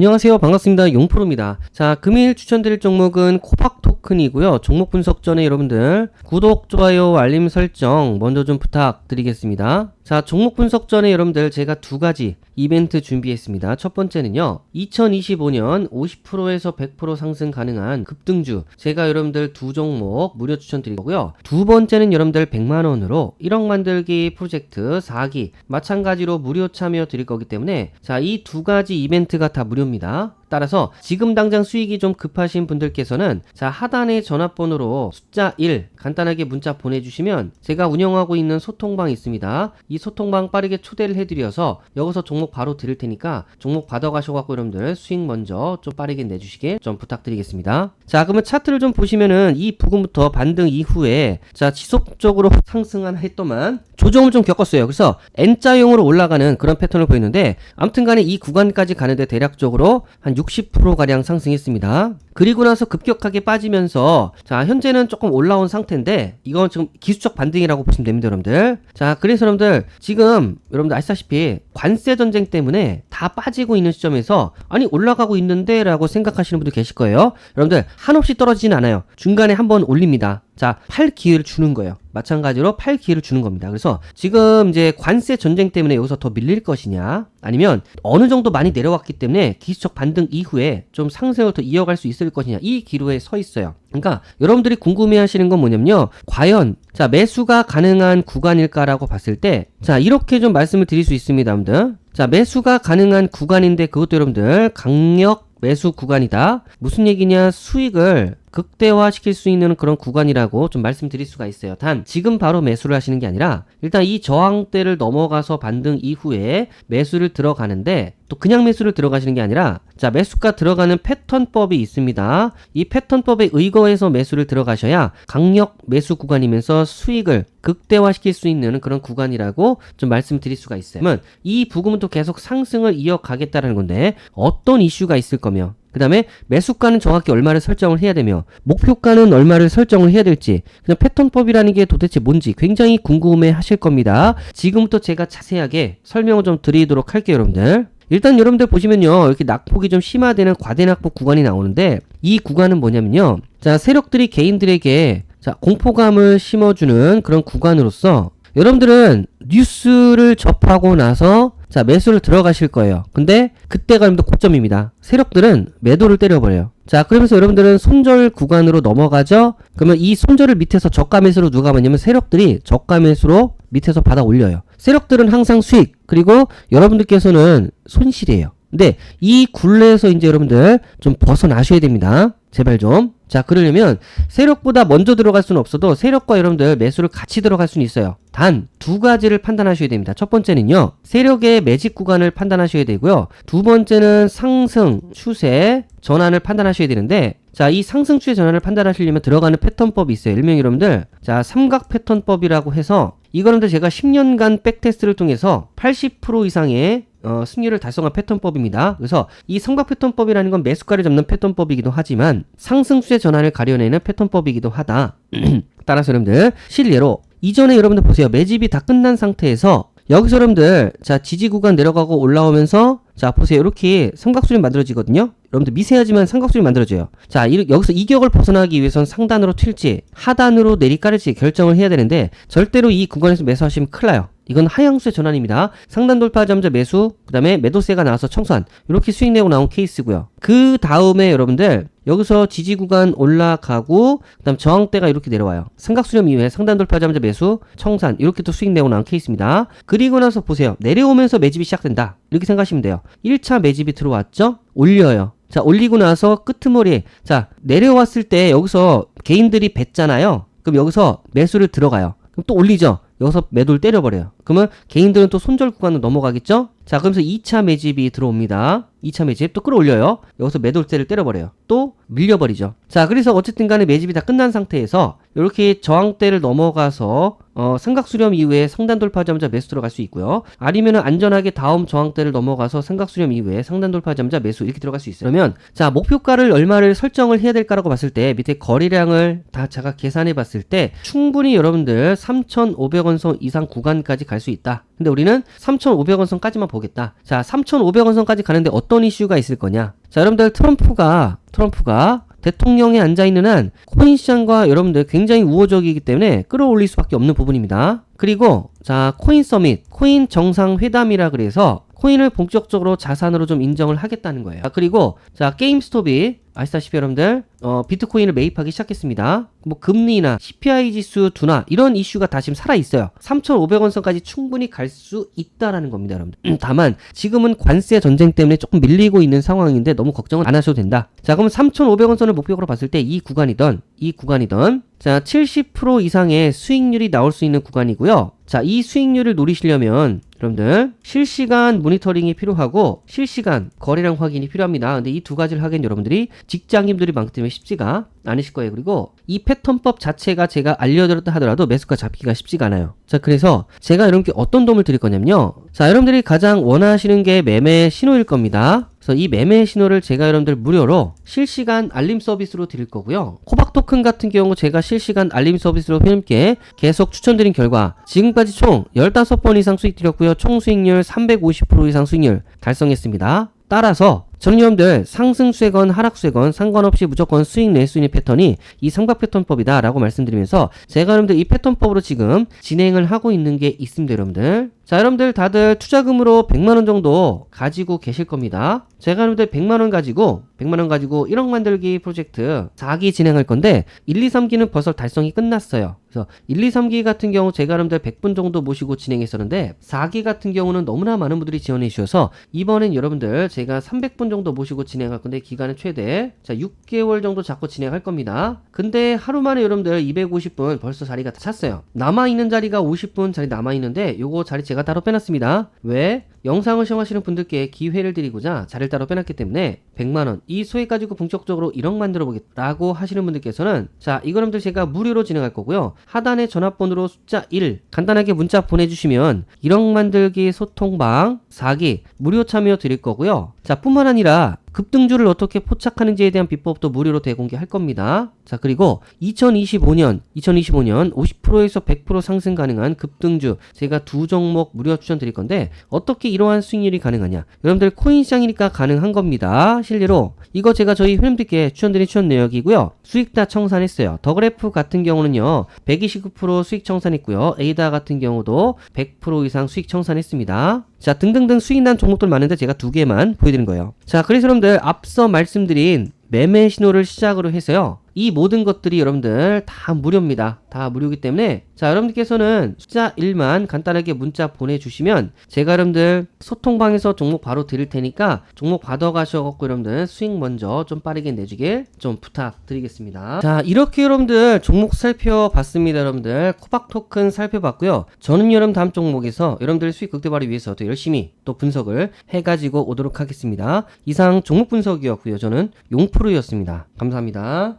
안녕하세요. 반갑습니다. 용프로입니다. 자, 금일 추천드릴 종목은 코박 토큰이고요. 종목 분석 전에 여러분들 구독, 좋아요, 알림 설정 먼저 좀 부탁드리겠습니다. 자, 종목 분석 전에 여러분들 제가 두 가지 이벤트 준비했습니다. 첫 번째는요. 2025년 50%에서 100% 상승 가능한 급등주. 제가 여러분들 두 종목 무료 추천드리고요. 두 번째는 여러분들 100만 원으로 1억 만들기 프로젝트 4기 마찬가지로 무료 참여 드릴 거기 때문에 자, 이 두 가지 이벤트가 다 무료입니다. 따라서 지금 당장 수익이 좀 급하신 분들께서는 자 하단의 전화번호로 숫자 1 간단하게 문자 보내주시면 제가 운영하고 있는 소통방이 있습니다. 이 소통방 빠르게 초대를 해드려서 여기서 종목 바로 드릴 테니까 종목 받아가셔갖고 여러분들 수익 먼저 좀 빠르게 내주시길 좀 부탁드리겠습니다. 자 그러면 차트를 좀 보시면은 이 부근부터 반등 이후에 자 지속적으로 상승한 했더만 조정을 좀 겪었어요. 그래서 N자형으로 올라가는 그런 패턴을 보이는데 아무튼 간에 이 구간까지 가는데 대략적으로 한 60%가량 상승했습니다. 그리고 나서 급격하게 빠지면서 자 현재는 조금 올라온 상태인데 이건 지금 기술적 반등이라고 보시면 됩니다 여러분들 자 그래서 여러분들 지금 여러분들 아시다시피 관세 전쟁 때문에 다 빠지고 있는 시점에서 아니 올라가고 있는데 라고 생각하시는 분들 계실 거예요 여러분들 한없이 떨어지진 않아요 중간에 한번 올립니다 자, 팔 기회를 주는 거예요. 마찬가지로 팔 기회를 주는 겁니다. 그래서 지금 이제 관세 전쟁 때문에 여기서 더 밀릴 것이냐, 아니면 어느 정도 많이 내려왔기 때문에 기술적 반등 이후에 좀 상승을 더 이어갈 수 있을 것이냐, 이 기로에 서 있어요. 그러니까 여러분들이 궁금해 하시는 건 뭐냐면요. 과연, 자, 매수가 가능한 구간일까라고 봤을 때, 자, 이렇게 좀 말씀을 드릴 수 있습니다, 여러분들. 자, 매수가 가능한 구간인데 그것도 여러분들 강력 매수 구간이다. 무슨 얘기냐? 수익을 극대화시킬 수 있는 그런 구간이라고 좀 말씀드릴 수가 있어요. 단 지금 바로 매수를 하시는 게 아니라 일단 이 저항대를 넘어가서 반등 이후에 매수를 들어가는데 또 그냥 매수를 들어가시는 게 아니라 자 매수가 들어가는 패턴법이 있습니다. 이 패턴법에 의거해서 매수를 들어가셔야 강력 매수 구간이면서 수익을 극대화시킬 수 있는 그런 구간이라고 좀 말씀드릴 수가 있어요. 그러면 이 부금은 또 계속 상승을 이어가겠다라는 건데 어떤 이슈가 있을 거며 그 다음에 매수가는 정확히 얼마를 설정을 해야 되며 목표가는 얼마를 설정을 해야 될지 그냥 패턴법이라는 게 도대체 뭔지 굉장히 궁금해 하실 겁니다. 지금부터 제가 자세하게 설명을 좀 드리도록 할게요 여러분들. 일단 여러분들 보시면요 이렇게 낙폭이 좀 심화되는 과대낙폭 구간이 나오는데 이 구간은 뭐냐면요 자 세력들이 개인들에게 자 공포감을 심어주는 그런 구간으로서 여러분들은 뉴스를 접하고 나서 자 매수를 들어가실 거예요. 근데 그때가 여러분들 고점입니다. 세력들은 매도를 때려버려요. 자 그러면서 여러분들은 손절 구간으로 넘어가죠? 그러면 이 손절을 밑에서 저가 매수로 누가 받냐면 세력들이 저가 매수로 밑에서 받아 올려요. 세력들은 항상 수익 그리고 여러분들께서는 손실이에요. 근데 이 굴레에서 이제 여러분들 좀 벗어나셔야 됩니다. 제발 좀 자, 그러려면 세력보다 먼저 들어갈 수는 없어도 세력과 여러분들 매수를 같이 들어갈 수는 있어요. 단 두 가지를 판단하셔야 됩니다. 첫 번째는요. 세력의 매직 구간을 판단하셔야 되고요. 두 번째는 상승 추세 전환을 판단하셔야 되는데 자, 이 상승 추세 전환을 판단하시려면 들어가는 패턴법이 있어요. 일명 여러분들 자, 삼각 패턴법이라고 해서 이거는 제가 10년간 백테스트를 통해서 80% 이상의 어, 승률을 달성한 패턴법입니다. 그래서 이 삼각 패턴법이라는 건 매수가를 잡는 패턴법이기도 하지만 상승 추세 전환을 가려내는 패턴법이기도 하다. 따라서 여러분들 실례로 이전에 여러분들 보세요. 매집이 다 끝난 상태에서 여기서 여러분들 자 지지 구간 내려가고 올라오면서 자 보세요 이렇게 삼각수렴 만들어지거든요 여러분들 미세하지만 삼각수렴 만들어져요 자 이, 여기서 이격을 벗어나기 위해선 상단으로 튈지 하단으로 내리깔을지 결정을 해야 되는데 절대로 이 구간에서 매수하시면 큰일 나요 이건 하향수의 전환입니다. 상단 돌파하자마자 매수, 그 다음에 매도세가 나와서 청산. 이렇게 수익 내고 나온 케이스고요. 그 다음에 여러분들 여기서 지지 구간 올라가고 그 다음 저항대가 이렇게 내려와요. 삼각수렴 이후에 상단 돌파하자마자 매수, 청산 이렇게 또 수익 내고 나온 케이스입니다. 그리고 나서 보세요. 내려오면서 매집이 시작된다. 이렇게 생각하시면 돼요. 1차 매집이 들어왔죠? 올려요. 자 올리고 나서 끄트머리 자 내려왔을 때 여기서 개인들이 뱉잖아요. 그럼 여기서 매수를 들어가요. 그럼 또 올리죠. 여기서 매도를 때려버려요. 그러면 개인들은 또 손절 구간으로 넘어가겠죠? 자, 그러면서 2차 매집이 들어옵니다. 2차 매집 또 끌어올려요. 여기서 매도세를 때려버려요. 또 밀려버리죠. 자, 그래서 어쨌든 간에 매집이 다 끝난 상태에서 이렇게 저항대를 넘어가서 어, 삼각수렴 이후에 상단 돌파하자마자 매수 들어갈 수 있고요. 아니면 안전하게 다음 저항대를 넘어가서 삼각수렴 이후에 상단 돌파하자마자 매수 이렇게 들어갈 수 있어요. 그러면 자 목표가를 얼마를 설정을 해야 될까라고 봤을 때 밑에 거래량을 다 제가 계산해 봤을 때 충분히 여러분들 3,500원 선 이상 구간까지 갈 수 있다. 근데 우리는 3,500원 선까지만 보겠다. 자 3,500원 선까지 가는데 어떤 어떤 이슈가 있을 거냐? 자, 여러분들 트럼프가 트럼프가 대통령에 앉아 있는 한 코인 시장과 여러분들 굉장히 우호적이기 때문에 끌어올릴 수밖에 없는 부분입니다. 그리고 자, 코인 서밋, 코인 정상 회담이라 그래서 코인을 본격적으로 자산으로 좀 인정을 하겠다는 거예요. 아, 그리고 자, 게임스톱이 아시다시피 여러분들 어, 비트코인을 매입하기 시작했습니다. 뭐 금리나 CPI 지수 둔화 이런 이슈가 다 지금 살아 있어요. 3,500원 선까지 충분히 갈 수 있다라는 겁니다, 여러분들. 음, 다만 지금은 관세 전쟁 때문에 조금 밀리고 있는 상황인데 너무 걱정은 안 하셔도 된다. 자, 그럼 3,500원 선을 목표로 봤을 때 이 구간이던 이 구간이던 자, 70% 이상의 수익률이 나올 수 있는 구간이고요. 자, 이 수익률을 노리시려면 여러분들 실시간 모니터링이 필요하고 실시간 거래량 확인이 필요합니다. 근데 이 두 가지를 하기엔 여러분들이 직장인들이 많기 때문에 쉽지가 않으실 거예요. 그리고 이 패턴법 자체가 제가 알려드렸다 하더라도 매수가 잡기가 쉽지가 않아요. 자, 그래서 제가 여러분께 어떤 도움을 드릴 거냐면요. 자, 여러분들이 가장 원하시는 게 매매 신호일 겁니다. 그래서 이 매매 신호를 제가 여러분들 무료로 실시간 알림 서비스로 드릴 거고요. 코박 토큰 같은 경우 제가 실시간 알림 서비스로 회원께 계속 추천드린 결과 지금까지 총 15번 이상 수익 드렸고요. 총 수익률 350% 이상 수익률 달성했습니다. 따라서 저는 여러분들 상승수에건 하락수에건 상관없이 무조건 수익 낼 수 있는 패턴이 이 삼각 패턴법이다 라고 말씀드리면서 제가 여러분들 이 패턴법으로 지금 진행을 하고 있는 게 있습니다 여러분들. 자 여러분들 다들 투자금으로 100만원 정도 가지고 계실 겁니다. 제가 여러분들 100만원 가지고 100만원 가지고 1억 만들기 프로젝트 4기 진행할 건데 1, 2, 3기는 벌써 달성이 끝났어요. 그래서 1, 2, 3기 같은 경우 제가 여러분들 100분 정도 모시고 진행했었는데 4기 같은 경우는 너무나 많은 분들이 지원해 주셔서 이번엔 여러분들 제가 300분 정도 모시고 진행할 건데 기간은 최대 자 6개월 정도 잡고 진행할 겁니다. 근데 하루 만에 여러분들 250분 벌써 자리가 다 찼어요. 남아 있는 자리가 50분 자리 남아 있는데 요거 자리 제가 따로 빼놨습니다. 왜? 영상을 시청하시는 분들께 기회를 드리고자 자리를 따로 빼놨기 때문에 100만원 이 소액 가지고 본격적으로 1억 만들어 보겠다고 하시는 분들께서는 자 이거름들 제가 무료로 진행할 거고요 하단에 전화번호로 숫자 1 간단하게 문자 보내주시면 1억 만들기 소통방 4기 무료 참여 드릴 거고요. 자 뿐만 아니라 급등주를 어떻게 포착하는지에 대한 비법도 무료로 대공개할 겁니다. 자, 그리고 2025년, 2025년 50%에서 100% 상승 가능한 급등주 제가 두 종목 무료 추천 드릴 건데 어떻게 이러한 수익률이 가능하냐? 여러분들 코인 시장이니까 가능한 겁니다. 실례로 이거 제가 저희 회원들께 추천드린 추천 내역이고요. 수익 다 청산했어요. 더그래프 같은 경우는요. 129% 수익 청산했고요. 에이다 같은 경우도 100% 이상 수익 청산했습니다. 자, 등등등 수익 난 종목들 많은데 제가 두 개만 보여드린 거예요. 자, 그래서 여러분들 앞서 말씀드린 매매 신호를 시작으로 해서요. 이 모든 것들이 여러분들 다 무료입니다. 다 무료이기 때문에 자 여러분들께서는 숫자 1만 간단하게 문자 보내주시면 제가 여러분들 소통방에서 종목 바로 드릴 테니까 종목 받아가셔갖고 여러분들 수익 먼저 좀 빠르게 내주길 좀 부탁드리겠습니다. 자 이렇게 여러분들 종목 살펴봤습니다. 여러분들 코박 토큰 살펴봤고요. 저는 여러분 다음 종목에서 여러분들 수익 극대화를 위해서 더 열심히 또 분석을 해가지고 오도록 하겠습니다. 이상 종목 분석이었고요. 저는 용프로였습니다. 감사합니다.